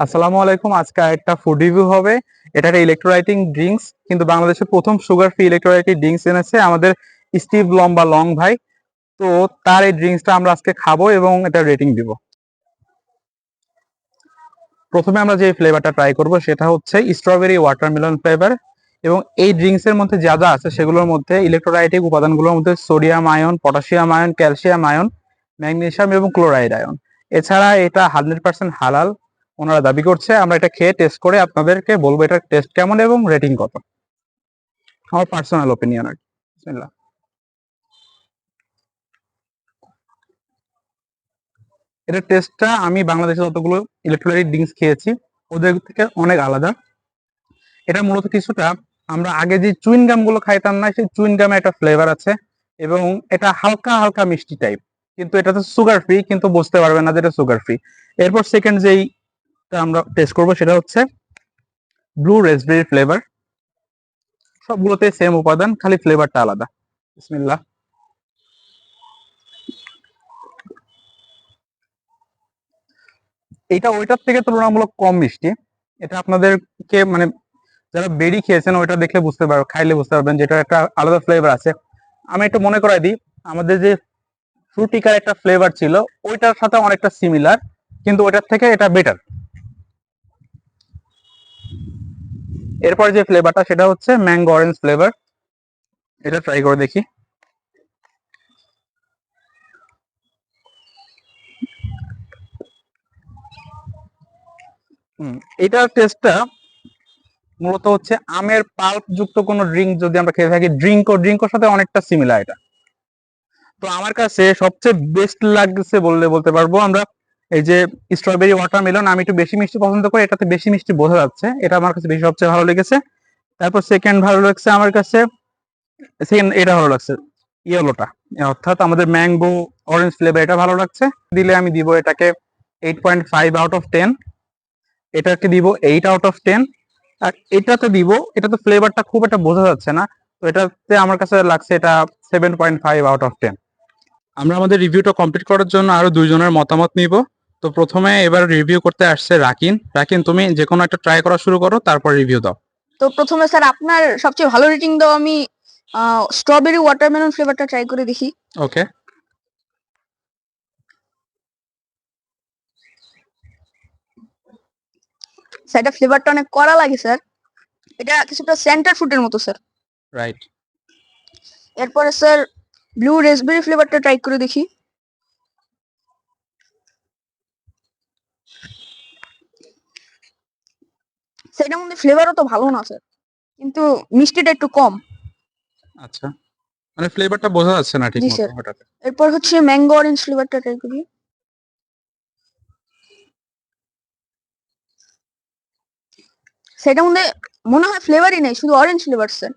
আসসালামু আলাইকুম। আজকে একটা ফুড রিভিউ হবে। এটা একটা ইলেকট্রোলাইটিং ড্রিঙ্কস কিন্তু বাংলাদেশের প্রথম সুগার ফ্রি ইলেকট্রোলাইটিং ড্রিঙ্কস এনেছে আমাদের স্টিভ লম্বা লং ভাই। তো তার এই ড্রিঙ্কসটা আমরা আজকে খাব এবং এটা রেটিং দিব। প্রথমে আমরা যে ফ্লেভারটা ট্রাই করব সেটা হচ্ছে স্ট্রবেরি ওয়াটারমেলন ফ্লেভার এবং এই ড্রিঙ্কস এর মধ্যে যা যা আছে সেগুলোর মধ্যে ইলেকট্রোলাইটিক উপাদানগুলোর মধ্যে sodium ion potassium ion calcium ion magnesium এবং ক্লোরাইড আয়ন এছাড়া এটা হান্ড্রেড পার্সেন্ট হালাল। ওনারা দাবি করছে, আমরা এটা খেয়ে টেস্ট করে আপনাদেরকে বলব এটার টেস্ট কেমন এবং রেটিং কত। আমার পার্সোনাল ওপিনিয়ন আর কি। এটার টেস্টটা আমি বাংলাদেশে যতগুলো ইলেকট্রোলাইট ড্রিঙ্কস খেয়েছি, ওদের থেকে অনেক আলাদা। এটা মূলত কিছুটা আমরা আগে যে চুইন গামগুলো খাইতাম না, সেই চুইন গামে একটা ফ্লেভার আছে এবং এটা হালকা হালকা মিষ্টি টাইপ কিন্তু এটা তো সুগার ফ্রি কিন্তু বুঝতে পারবে না যে এটা সুগার ফ্রি এরপর সেকেন্ড যেই আমরা টেস্ট করব সেটা হচ্ছে ব্লু রেসবেরি ফ্লেভার সবগুলোতে সেম উপাদান, খালি ফ্লেভারটা আলাদা। বিসমিল্লাহ। এটা ওইটার থেকে তুলনামূলক কম মিষ্টি। এটা আপনাদেরকে মানে যারা বেরি খেয়েছেন ওইটা দেখলে বুঝতে পারবেন খাইলে বুঝতে পারবেন যেটা একটা আলাদা ফ্লেভার আছে। আমি একটু মনে করাই দিই, আমাদের যে ফ্রুটিকার একটা ফ্লেভার ছিল, ওইটার সাথে অনেকটা সিমিলার কিন্তু ওইটার থেকে এটা বেটার এরপর যে ফ্লেভারটা সেটা হচ্ছে ম্যাঙ্গো অরেঞ্জ ফ্লেভার এটা ট্রাই করে দেখি। এটার টেস্টটা মূলত হচ্ছে আমের পাল্প যুক্ত কোনো ড্রিঙ্ক যদি আমরা খেয়ে থাকি ড্রিঙ্ক ও ড্রিঙ্কের সাথে অনেকটা সিমিলার এটা। তো আমার কাছে সবচেয়ে বেস্ট লাগছে বললে বলতে পারব আমরা এই যে স্ট্রবেরি ওয়াটারমেলন আমি একটু বেশি মিষ্টি পছন্দ করি, এটাতে বেশি মিষ্টি বোঝা যাচ্ছে। এটা আমার কাছে বেশি সবচেয়ে ভালো লেগেছে। তারপর সেকেন্ড ভালো লাগছে আমার কাছে সেকেন্ড এটা ভালো লাগছে ইয়েলোটা অর্থাৎ আমাদের ম্যাঙ্গো অরেঞ্জ ফ্লেভার এটা ভালো লাগছে। দিলে আমি দিব এটাকে eight point five out of ten এটাকে দিব এইট আউট অফ টেন আর এটাতে দিব, এটাতে ফ্লেভারটা খুব একটা বোঝা যাচ্ছে না, তো এটাতে আমার কাছে লাগছে এটা seven point five out of ten আমরা আমাদের রিভিউটা কমপ্লিট করার জন্য আরও দুইজনের মতামত নিব। তো প্রথমে এবার রিভিউ করতে আসছে রাকিন। রাকিন তুমি যে কোনো একটা ট্রাই করা শুরু করো তারপর রিভিউ দাও। তো প্রথমে স্যার আপনার সবচেয়ে ভালো রেটিং দাও আমি স্ট্রবেরি ওয়াটারমেলন ফ্লেভারটা ট্রাই করে দেখি। ওকে স্যার এটা ফ্লেভারটা অনেক কড়া লাগে স্যার। এটা কিছুটা সেন্টার ফুডের মতো স্যার। রাইট এরপরে স্যার ব্লু রেসবেরি ফ্লেভারটা ট্রাই করে দেখি। সেটার মধ্যে ফ্লেভারও তো ভালো না স্যার কিন্তু মিষ্টিটা একটু কম। আচ্ছা। মানে ফ্লেভারটা বোঝা যাচ্ছে না ঠিক জি, মতো। হঠাৎ। এরপর হচ্ছে ম্যাঙ্গো অরেঞ্জ ফ্লেভারটা ট্রাই করি। সেটার মধ্যে মনে হয় ফ্লেভারই নেই শুধু অরেঞ্জ ফ্লেভার স্যার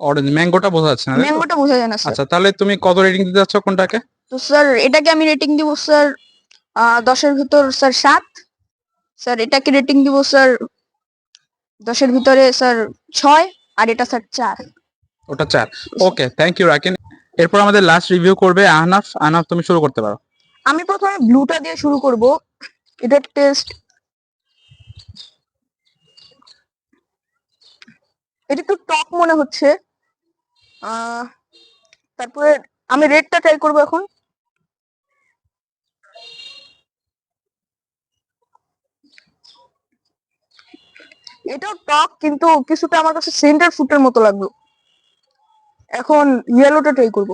অরেঞ্জ ম্যাঙ্গোটা বোঝা যাচ্ছে না তাই তো? ম্যাঙ্গোটা বোঝা যায় না স্যার আচ্ছা তাহলে তুমি কত রেটিং দিতে যাচ্ছ কোনটাকে? তো স্যার এটাকে আমি রেটিং দিব স্যার আহ, দশের ভিতর স্যার সাত। স্যার এটাকে রেটিং দিব স্যার দশের ভিতরে স্যার ছয় আর এটা স্যার চার। ওটা চার। Okay thank you Rakin. এরপর আমাদের লাস্ট রিভিউ করবে আহনাফ। আহনাফ তুমি শুরু করতে পারো। আমি প্রথমে ব্লুটা দিয়ে শুরু করব। এটার টেস্ট এটা একটু টক মনে হচ্ছে। তারপরে আমি রেডটা ট্রাই করব এখন। এটাও টক, কিন্তু কিছুটা আমার কাছে সেন্টার ফুটের মতো লাগল। এখন ইয়েলোটা ট্রাই করব।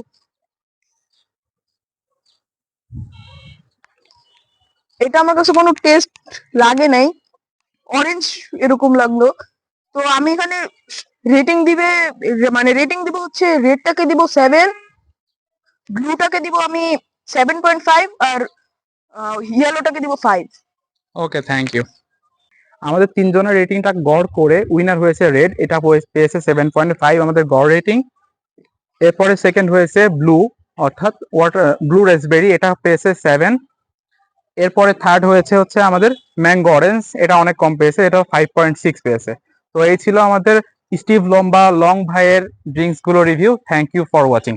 এটা আমার কাছে কোনো টেস্ট লাগে নাই। অরেঞ্জ এরকম লাগল। তো আমি এখানে রেটিং দিবে মানে রেটিং দিব হচ্ছে রেডটাকে দিব সেভেন ব্লুটাকে দিব আমি সেভেন পয়েন্ট ফাইভ আর ইয়েলোটাকে দিব ফাইভ ওকে থ্যাংক ইউ আমাদের তিনজনের রেটিংটা গড় করে উইনার হয়েছে রেড এটা পেয়েছে সেভেন পয়েন্ট ফাইভ আমাদের গড় রেটিং এরপরে সেকেন্ড হয়েছে ব্লু অর্থাৎ ওয়াটার ব্লু রেসবেরি এটা পেয়েছে সেভেন এরপরে থার্ড হয়েছে হচ্ছে আমাদের ম্যাঙ্গো অরেঞ্জ এটা অনেক কম পেয়েছে, এটা ফাইভ পয়েন্ট সিক্স পেয়েছে। তো এই ছিল আমাদের স্টিভ লম্বা লং ভাইয়ের ড্রিঙ্কসগুলো review thank you for watching